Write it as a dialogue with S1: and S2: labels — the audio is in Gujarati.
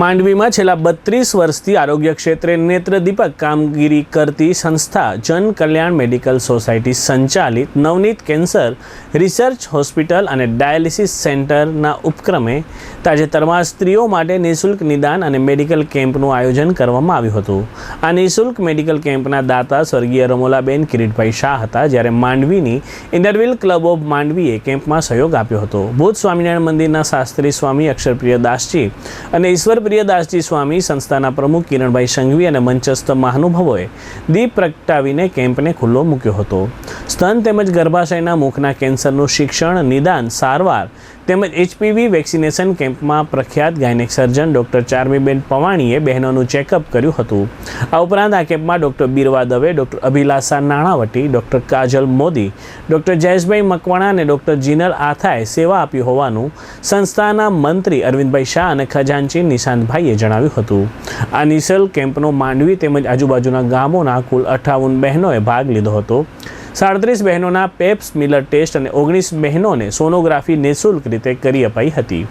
S1: માંડવીમાં છેલ્લા બત્રીસ વર્ષથી આરોગ્ય ક્ષેત્રે નેત્રદીપક કામગીરી કરતી સંસ્થા જન કલ્યાણ મેડિકલ સોસાયટી સંચાલિત નવનીત કેન્સર રિસર્ચ હોસ્પિટલ અને ડાયાલિસિસ સેન્ટરના ઉપક્રમે તાજેતરમાં સ્ત્રીઓ માટે નિઃશુલ્ક નિદાન અને મેડિકલ કેમ્પનું આયોજન કરવામાં આવ્યું હતું. આ નિઃશુલ્ક મેડિકલ કેમ્પના દાતા સ્વર્ગીય રમોલાબેન કિરીટભાઈ શાહ હતા, જ્યારે માંડવીની ઇન્ટરવિલ ક્લબ ઓફ માંડવીએ કેમ્પમાં સહયોગ આપ્યો હતો. ભૂત સ્વામિનારાયણ મંદિરના શાસ્ત્રી સ્વામી અક્ષરપ્રિય દાસજી અને ઈશ્વર પ્રિયદાસજી સ્વામી સંસ્થાના પ્રમુખ કિરણભાઈ સંઘવી અને મંચસ્થ મહાનુભાવોએ દીપ પ્રગટાવીને કેમ્પને ખુલ્લો મૂક્યો હતો. સ્તન તેમજ ગર્ભાશયના મુખના કેન્સરનું શિક્ષણ, નિદાન, સારવાર તેમજ એચપીવી વેક્સિનેશન કેમ્પમાં પ્રખ્યાત ગાયનેક સર્જન ડૉક્ટર ચારમીબેન પવાણીએ બહેનોનું ચેકઅપ કર્યું હતું. આ ઉપરાંત આ કેમ્પમાં doctor Birva Dave, doctor Abhilasha Nanavati, doctor Kajal Modi, doctor Jayeshbhai Makwana અને ડૉક્ટર જીનલ આથાએ સેવા આપી હોવાનું સંસ્થાના મંત્રી અરવિંદભાઈ શાહ અને ખજાનચી નિશાંતભાઈએ જણાવ્યું હતું. આ નિશલ કેમ્પનો માંડવી તેમજ આજુબાજુના ગામોના કુલ અઠ્ઠાવન બહેનોએ ભાગ લીધો હતો. સાડત્રીસ બહેનોના પેપ્સ મિલર ટેસ્ટ અને ઓગણીસ બહેનોને સોનોગ્રાફી નિઃશુલ્ક રીતે કરી અપાઈ હતી.